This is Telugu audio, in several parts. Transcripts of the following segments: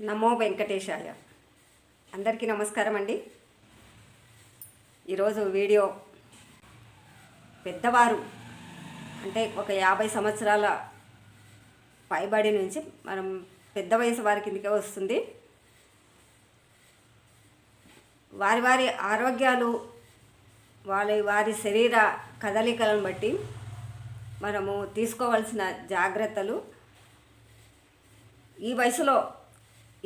నమో వెంకటేశాయ. అందరికీ నమస్కారం అండి. ఈరోజు వీడియో పెద్దవారు అంటే ఒక యాభై సంవత్సరాల పైబడి నుంచి మనం పెద్ద వయసు వారి కిందకే వస్తుంది. వారి వారి ఆరోగ్యాలు వారి వారి శరీర కదలికలను బట్టి మనము తీసుకోవాల్సిన జాగ్రత్తలు. ఈ వయసులో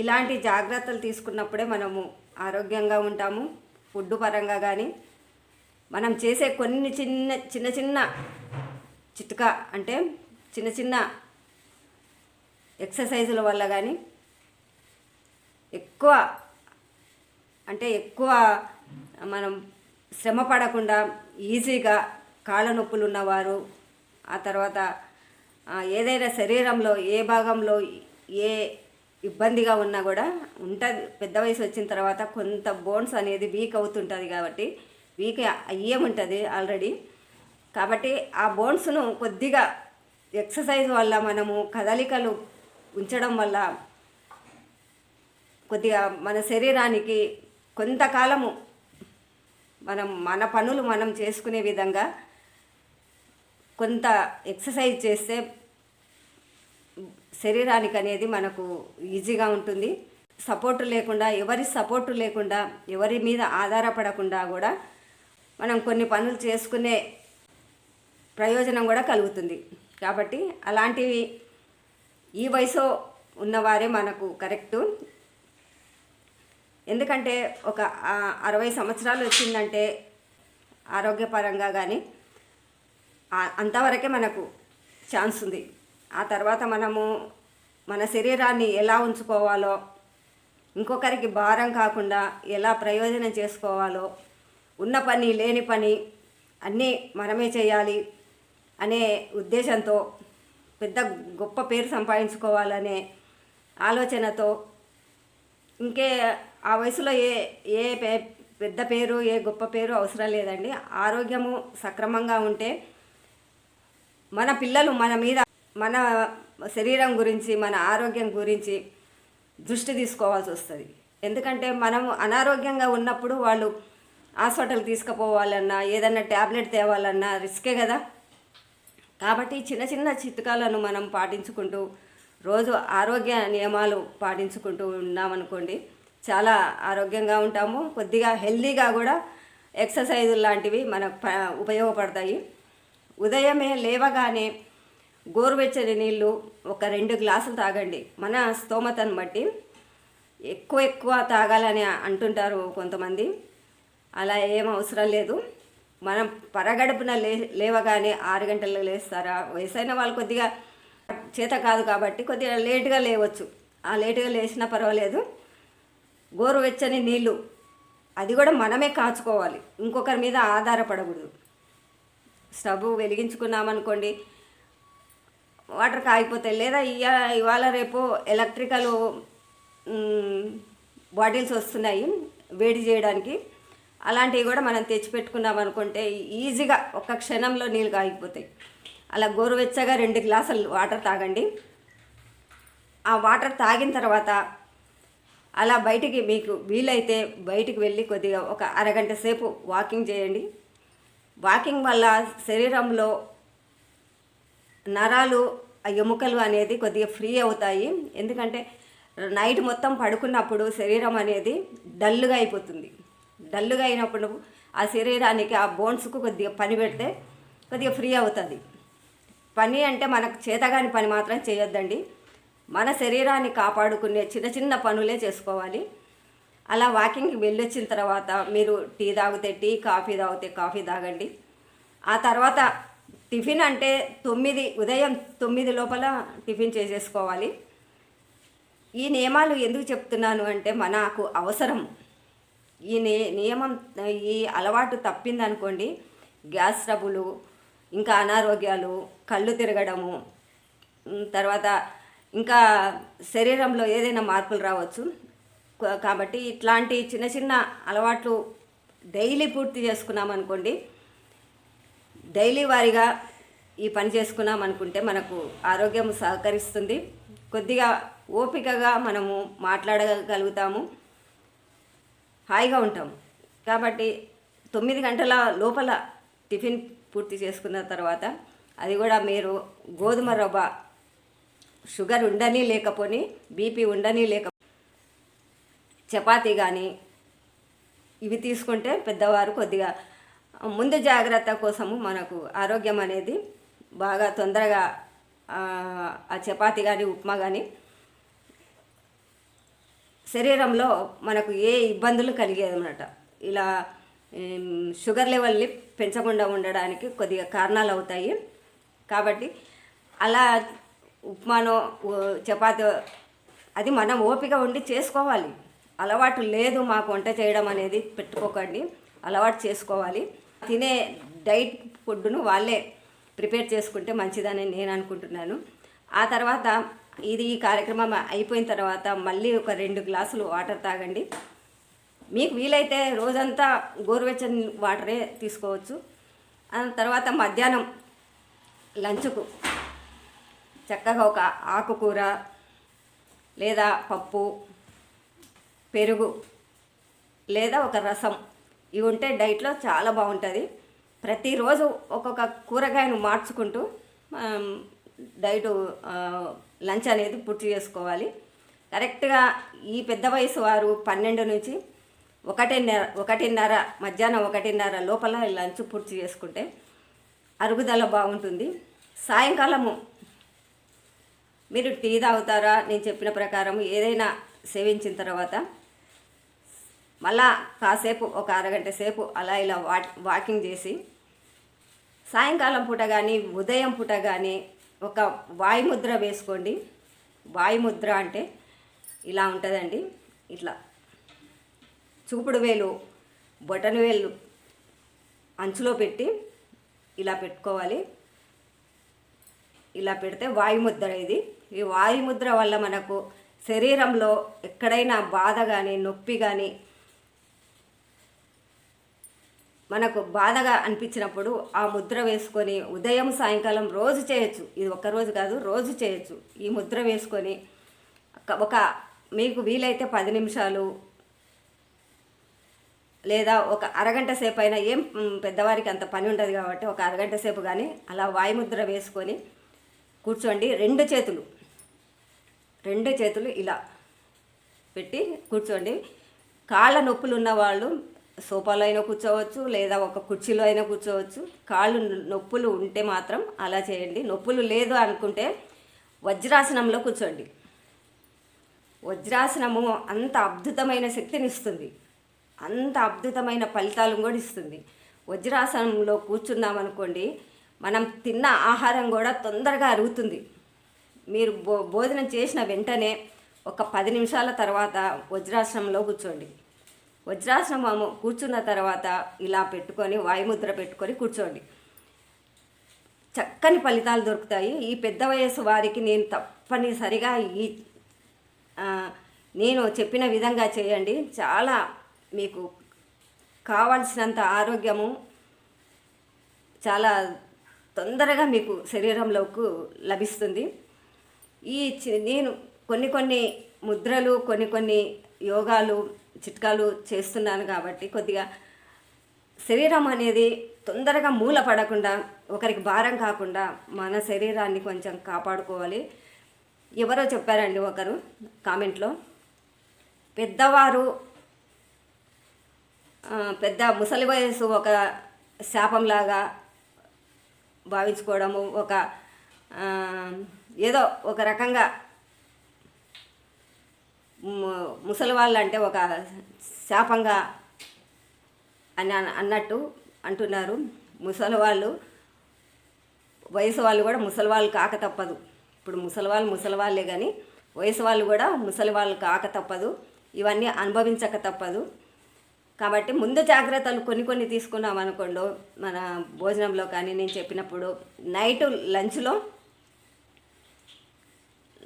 ఇలాంటి జాగ్రత్తలు తీసుకున్నప్పుడే మనము ఆరోగ్యంగా ఉంటాము ఫుడ్ పరంగా కానీ మనం చేసే కొన్ని చిన్న చిన్న చిన్న చిట్కా అంటే చిన్న చిన్న ఎక్సర్సైజుల వల్ల కానీ ఎక్కువ అంటే ఎక్కువ మనం శ్రమ పడకుండా ఈజీగా కాళ్ళ నొప్పులు ఉన్నవారు ఆ తర్వాత ఏదైనా శరీరంలో ఏ భాగంలో ఏ ఇబ్బందిగా ఉన్నా కూడా ఉంటుంది. పెద్ద వయసు వచ్చిన తర్వాత కొంత బోన్స్ అనేది వీక్ అవుతుంటుంది కాబట్టి వీక్ అయ్యే ఉంటుంది ఆల్రెడీ. కాబట్టి ఆ బోన్స్ను కొద్దిగా ఎక్సర్సైజ్ వల్ల మనము కదలికలు ఉంచడం వల్ల కొద్దిగా మన శరీరానికి కొంతకాలము మనం మన పనులు మనం చేసుకునే విధంగా కొంత ఎక్సర్సైజ్ చేస్తే శరీరానికి అనేది మనకు ఈజీగా ఉంటుంది. సపోర్టు లేకుండా ఎవరి సపోర్టు లేకుండా ఎవరి మీద ఆధారపడకుండా కూడా మనం కొన్ని పనులు చేసుకునే ప్రయోజనం కూడా కలుగుతుంది. కాబట్టి అలాంటివి ఈ వయసు ఉన్నవారే మనకు కరెక్టు. ఎందుకంటే ఒక అరవై సంవత్సరాలు వచ్చిందంటే ఆరోగ్యపరంగా కానీ అంతవరకే మనకు ఛాన్స్ ఉంది. ఆ తర్వాత మనము మన శరీరాన్ని ఎలా ఉంచుకోవాలో ఇంకొకరికి భారం కాకుండా ఎలా ప్రయోజనం చేసుకోవాలో ఉన్న పని లేని పని అన్నీ మనమే చేయాలి అనే ఉద్దేశంతో పెద్ద గొప్ప పేరు సంపాదించుకోవాలనే ఆలోచనతో ఇంకే ఆ వయసులో ఏ ఏ పే పెద్ద పేరు ఏ గొప్ప పేరు అవసరం లేదండి. ఆరోగ్యము సక్రమంగా ఉంటే మన పిల్లలు మన మీద మన శరీరం గురించి మన ఆరోగ్యం గురించి దృష్టి తీసుకోవాల్సి వస్తుంది. ఎందుకంటే మనం అనారోగ్యంగా ఉన్నప్పుడు వాళ్ళు హాస్పిటల్ తీసుకుపోవాలన్నా ఏదన్నా ట్యాబ్లెట్ తేవాలన్నా రిస్కే కదా. కాబట్టి చిన్న చిన్న చిట్కాలను మనం పాటించుకుంటూ రోజు ఆరోగ్య నియమాలు పాటించుకుంటూ ఉన్నామనుకోండి చాలా ఆరోగ్యంగా ఉంటాము. కొద్దిగా హెల్దీగా కూడా ఎక్సర్సైజు లాంటివి మనకు ఉపయోగపడతాయి. ఉదయమే లేవగానే గోరువెచ్చని నీళ్ళు ఒక రెండు గ్లాసులు తాగండి. మన స్తోమతను బట్టి ఎక్కువ ఎక్కువ తాగాలని అంటుంటారు కొంతమంది. అలా ఏం అవసరం లేదు. మనం పరగడుపున లే లేవగానే ఆరు గంటలకు లేస్తారా? వయసైన వాళ్ళు కొద్దిగా చేత కాదు కాబట్టి కొద్దిగా లేటుగా లేవచ్చు. ఆ లేటుగా లేచినా పర్వాలేదు. గోరువెచ్చని నీళ్ళు అది కూడా మనమే కాచుకోవాలి. ఇంకొకరి మీద ఆధారపడకూడదు. స్టవ్ వెలిగించుకున్నామనుకోండి వాటర్ కాగిపోతాయి. లేదా ఇవాళ రేపు ఎలక్ట్రికల్ బాటిల్స్ వస్తున్నాయి వేడి చేయడానికి. అలాంటివి కూడా మనం తెచ్చిపెట్టుకున్నాం అనుకుంటే ఈజీగా ఒక్క క్షణంలో నీళ్ళు కాగిపోతాయి. అలా గోరువెచ్చగా రెండు గ్లాసులు వాటర్ తాగండి. ఆ వాటర్ తాగిన తర్వాత అలా బయటికి మీకు వీలైతే బయటికి వెళ్ళి కొద్దిగా ఒక అరగంట సేపు వాకింగ్ చేయండి. వాకింగ్ వల్ల శరీరంలో నరాలు ఆ ఎముకలు అనేది కొద్దిగా ఫ్రీ అవుతాయి. ఎందుకంటే నైట్ మొత్తం పడుకున్నప్పుడు శరీరం అనేది డల్లుగా అయిపోతుంది. డల్లుగా అయినప్పుడు ఆ శరీరానికి ఆ బోన్స్కు కొద్దిగా పని పెడితే కొద్దిగా ఫ్రీ అవుతుంది. పని అంటే మనకు చేతగాని పని మాత్రం చేయొద్దండి. మన శరీరాన్ని కాపాడుకునే చిన్న చిన్న పనులే చేసుకోవాలి. అలా వాకింగ్కి వెళ్ళొచ్చిన తర్వాత మీరు టీ తాగితే టీ కాఫీ తాగితే కాఫీ తాగండి. ఆ తర్వాత టిఫిన్ అంటే తొమ్మిది ఉదయం తొమ్మిది లోపల టిఫిన్ చేసేసుకోవాలి. ఈ నియమాలు ఎందుకు చెప్తున్నాను అంటే మనకు అవసరం. ఈ నియమం ఈ అలవాటు తప్పిందనుకోండి గ్యాస్ ట్రబులు ఇంకా అనారోగ్యాలు కళ్ళు తిరగడము తర్వాత ఇంకా శరీరంలో ఏదైనా మార్పులు రావచ్చు. కాబట్టి ఇట్లాంటి చిన్న చిన్న అలవాట్లు డైలీ పూర్తి చేసుకున్నామనుకోండి డైలీ వారీగా ఈ పని చేసుకున్నాం అనుకుంటే మనకు ఆరోగ్యం సహకరిస్తుంది. కొద్దిగా ఓపికగా మనము మాట్లాడగలుగుతాము. హాయిగా ఉంటాము కాబట్టి తొమ్మిది గంటల లోపల టిఫిన్ పూర్తి చేసుకున్న తర్వాత అది కూడా మీరు గోధుమ రవ్వ షుగర్ ఉండని లేకపోని బీపీ ఉండని లేక చపాతీ కానీ ఇవి తీసుకుంటే పెద్దవారు కొద్దిగా ముందు జాగ్రత్త కోసము మనకు ఆరోగ్యం అనేది బాగా తొందరగా ఆ, చపాతి కానీ ఉప్మా కానీ శరీరంలో మనకు ఏ ఇబ్బందులు కలిగేది అన్నమాట ఇలా షుగర్ లెవెల్ని పెంచకుండా ఉండడానికి కొద్దిగా కారణాలు అవుతాయి. కాబట్టి అలా ఉప్మానో చపాతి అది మనం ఓపిక ఉండి చేసుకోవాలి. అలవాటు లేదు మాకు వంట చేయడం అనేది పెట్టుకోకండి. అలవాటు చేసుకోవాలి. తినే డైట్ ఫుడ్ను వాళ్ళే ప్రిపేర్ చేసుకుంటే మంచిదని నేను అనుకుంటున్నాను. ఆ తర్వాత ఇది ఈ కార్యక్రమం అయిపోయిన తర్వాత మళ్ళీ ఒక రెండు గ్లాసులు వాటర్ తాగండి. మీకు వీలైతే రోజంతా గోరువెచ్చని వాటరే తీసుకోవచ్చు. ఆ తర్వాత మధ్యాహ్నం లంచ్కు చక్కగా ఒక ఆకుకూర లేదా పప్పు పెరుగు లేదా ఒక రసం ఇవి ఉంటే డైట్లో చాలా బాగుంటుంది. ప్రతిరోజు ఒక్కొక్క కూరగాయను మార్చుకుంటూ డైట్ లంచ్ అనేది పూర్తి చేసుకోవాలి. కరెక్ట్గా ఈ పెద్ద వయసు వారు పన్నెండు నుంచి ఒకటిన్నర ఒకటిన్నర మధ్యాహ్నం ఒకటిన్నర లోపల లంచ్ పూర్తి చేసుకుంటే అరుగుదల బాగుంటుంది. సాయంకాలము మీరు టీ తాగుతారా? నేను చెప్పిన ప్రకారం ఏదైనా సేవించిన తర్వాత మళ్ళా కాసేపు ఒక అరగంట సేపు అలా ఇలా వా వాకింగ్ చేసి సాయంకాలం పూట కానీ ఉదయం పూట కానీ ఒక వాయుముద్ర వేసుకోండి. వాయుముద్ర అంటే ఇలా ఉంటుందండి. ఇట్లా చూపుడు వేలు బొటన వేలు అంచులో పెట్టి ఇలా పెట్టుకోవాలి. ఇలా పెడితే వాయుముద్ర ఇది. ఈ వాయుముద్ర వల్ల మనకు శరీరంలో ఎక్కడైనా బాధ కానీ నొప్పి కానీ మనకు బాధగా అనిపించినప్పుడు ఆ ముద్ర వేసుకొని ఉదయం సాయంకాలం రోజు చేయొచ్చు. ఇది ఒక్క రోజు కాదు రోజు చేయొచ్చు. ఈ ముద్ర వేసుకొని ఒక- మీకు వీలైతే పది నిమిషాలు లేదా ఒక అరగంట సేపు అయినా ఏం పెద్దవారికి అంత పని ఉంటుంది కాబట్టి ఒక అరగంట సేపు కానీ అలా వాయుముద్ర వేసుకొని కూర్చోండి. రెండు చేతులు రెండు చేతులు ఇలా పెట్టి కూర్చోండి. కాళ్ళ నొప్పులు ఉన్న వాళ్ళు సోఫాలో అయినా కూర్చోవచ్చు లేదా ఒక కుర్చీలో అయినా కూర్చోవచ్చు. కాళ్ళు నొప్పులు ఉంటే మాత్రం అలా చేయండి. నొప్పులు లేదు అనుకుంటే వజ్రాసనంలో కూర్చోండి. వజ్రాసనము అంత అద్భుతమైన శక్తిని ఇస్తుంది. అంత అద్భుతమైన ఫలితాలు కూడా ఇస్తుంది. వజ్రాసనంలో కూర్చున్నామనుకోండి మనం తిన్న ఆహారం కూడా తొందరగా అరుగుతుంది. మీరు భో భోజనం చేసిన వెంటనే ఒక పది నిమిషాల తర్వాత వజ్రాసనంలో కూర్చోండి. వజ్రాశ్రమము కూర్చున్న తర్వాత ఇలా పెట్టుకొని వాయుముద్ర పెట్టుకొని కూర్చోండి. చక్కని ఫలితాలు దొరుకుతాయి. ఈ పెద్ద వయసు వారికి నేను తప్పనిసరిగా ఈ నేను చెప్పిన విధంగా చేయండి. చాలా మీకు కావాల్సినంత ఆరోగ్యము చాలా తొందరగా మీకు శరీరంలోకి లభిస్తుంది. ఈ చి- నేను కొన్ని కొన్ని ముద్రలు కొన్ని కొన్ని యోగాలు చిట్కాలు చేస్తున్నాను కాబట్టి కొద్దిగా శరీరం అనేది తొందరగా మూల పడకుండా ఒకరికి భారం కాకుండా మన శరీరాన్ని కొంచెం కాపాడుకోవాలి. ఎవరో చెప్పారండి ఒకరు కామెంట్లో. పెద్దవారు పెద్ద ముసలి వయసు ఒక శాపంలాగా భావించుకోవడము ఒక ఏదో ఒక రకంగా ముసలి వాళ్ళు అంటే ఒక శాపంగా అని అన్నట్టు అంటున్నారు. ముసలి వాళ్ళు వయసు వాళ్ళు కూడా ముసలి వాళ్ళు కాక తప్పదు. ఇప్పుడు ముసలి వాళ్ళు ముసలి వాళ్ళే కానీ వయసు వాళ్ళు కూడా ముసలి వాళ్ళు కాక తప్పదు. ఇవన్నీ అనుభవించక తప్పదు. కాబట్టి ముందు జాగ్రత్తలు కొన్ని కొన్ని తీసుకున్నాం అనుకోండి మన భోజనంలో కానీ నేను చెప్పినప్పుడు నైట్ లంచ్లో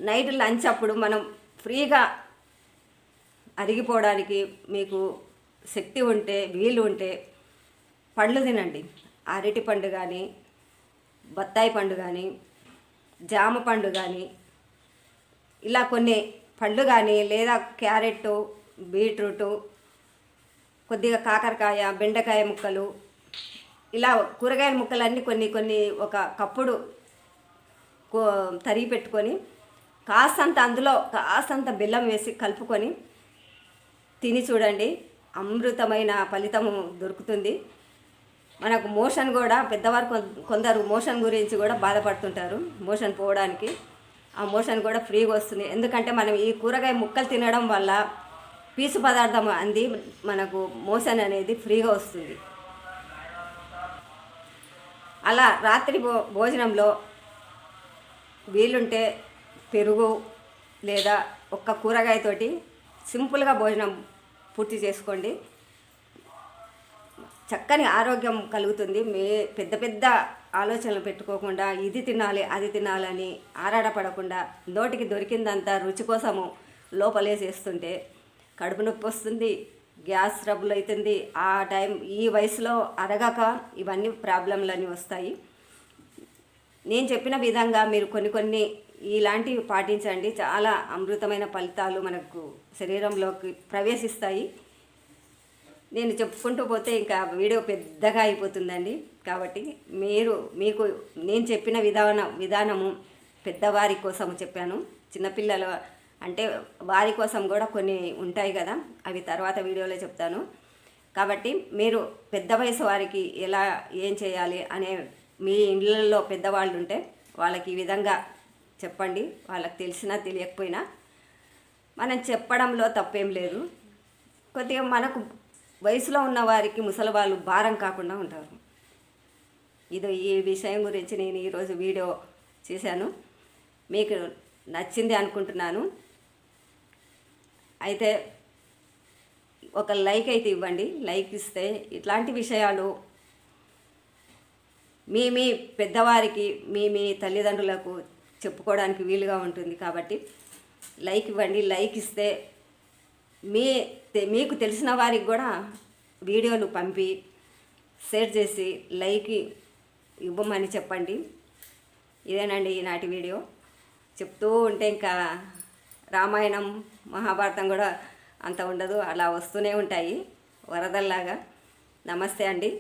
నైట్ లంచ్ అప్పుడు మనం ఫ్రీగా అరిగిపోవడానికి మీకు శక్తి ఉంటే వీలు ఉంటే పండ్లు తినండి. అరటి పండు కానీ బత్తాయి పండు కానీ జామ పండు కానీ ఇలా కొన్ని పండ్లు కానీ లేదా క్యారెట్ బీట్రూటు కొద్దిగా కాకరకాయ బెండకాయ ముక్కలు ఇలా కూరగాయల ముక్కలన్నీ కొన్ని కొన్ని ఒక కప్పుడు కో- తరిగి పెట్టుకొని కాస్తంత అందులో కాస్తంత బెల్లం వేసి కలుపుకొని తిని చూడండి. అమృతమైన ఫలితము దొరుకుతుంది. మనకు మోషన్ కూడా పెద్దవారు కొం- కొందరు మోషన్ గురించి కూడా బాధపడుతుంటారు మోషన్ పోవడానికి. ఆ మోషన్ కూడా ఫ్రీగా వస్తుంది. ఎందుకంటే మనం ఈ కూరగాయ ముక్కలు తినడం వల్ల పీసు పదార్థం అంది మనకు మోషన్ అనేది ఫ్రీగా వస్తుంది. అలా రాత్రి భో భోజనంలో వీలుంటే పెరుగు లేదా ఒక్క కూరగాయతోటి సింపుల్గా భోజనం పూర్తి చేసుకోండి. చక్కని ఆరోగ్యం కలుగుతుంది. మే పెద్ద పెద్ద ఆలోచనలు పెట్టుకోకుండా ఇది తినాలి అది తినాలని ఆరాటపడకుండా నోటికి దొరికిందంతా రుచి కోసము లోపలేసేస్తుంటే కడుపు నొప్పి వస్తుంది గ్యాస్ ట్రబుల్ అవుతుంది ఆ టైం ఈ వయసులో అరగాక ఇవన్నీ ప్రాబ్లంలన్నీ వస్తాయి. నేను చెప్పిన విధంగా మీరు కొన్ని కొన్ని ఇలాంటివి పాటించండి. చాలా అమృతమైన ఫలితాలు మనకు శరీరంలోకి ప్రవేశిస్తాయి. నేను చెప్పుకుంటూ పోతే ఇంకా వీడియో పెద్దగా అయిపోతుందండి. కాబట్టి మీరు మీకు నేను చెప్పిన విధాన విధానము పెద్దవారి కోసం చెప్పాను. చిన్నపిల్లలు అంటే వారి కోసం కూడా కొన్ని ఉంటాయి కదా. అవి తర్వాత వీడియోలో చెప్తాను. కాబట్టి మీరు పెద్ద వయసు వారికి ఎలా ఏం చేయాలి అనే మీ ఇళ్ళల్లో పెద్దవాళ్ళు ఉంటే వాళ్ళకి ఈ విధంగా చెప్పండి వాళ్ళకి తెలిసినా తెలియకపోయినా. మనం చెప్పడంలో తప్పేం లేదు. కొద్దిగా మనకు వయసులో ఉన్న వారికి ముసలి వాళ్ళు భారం కాకుండా ఉంటారు. ఇది ఈ విషయం గురించి నేను ఈరోజు వీడియో చేశాను. మీకు నచ్చింది అనుకుంటున్నాను. అయితే ఒక లైక్ అయితే ఇవ్వండి. లైక్ ఇస్తే ఇట్లాంటి విషయాలు మీ మీ పెద్దవారికి మీ మీ తల్లిదండ్రులకు చెప్పుకోవడానికి వీలుగా ఉంటుంది కాబట్టి లైక్ ఇవ్వండి లైక్ ఇస్తే మీ మీకు తెలిసిన వారికి కూడా వీడియోలు పంపి షేర్ చేసి లైక్ ఇవ్వమని చెప్పండి. ఇదేనండి ఈనాటి వీడియో. చెప్తూ ఉంటే ఇంకా రామాయణం మహాభారతం కూడా అంత ఉండదు అలా వస్తూనే ఉంటాయి వరదల్లాగా. నమస్తే అండి.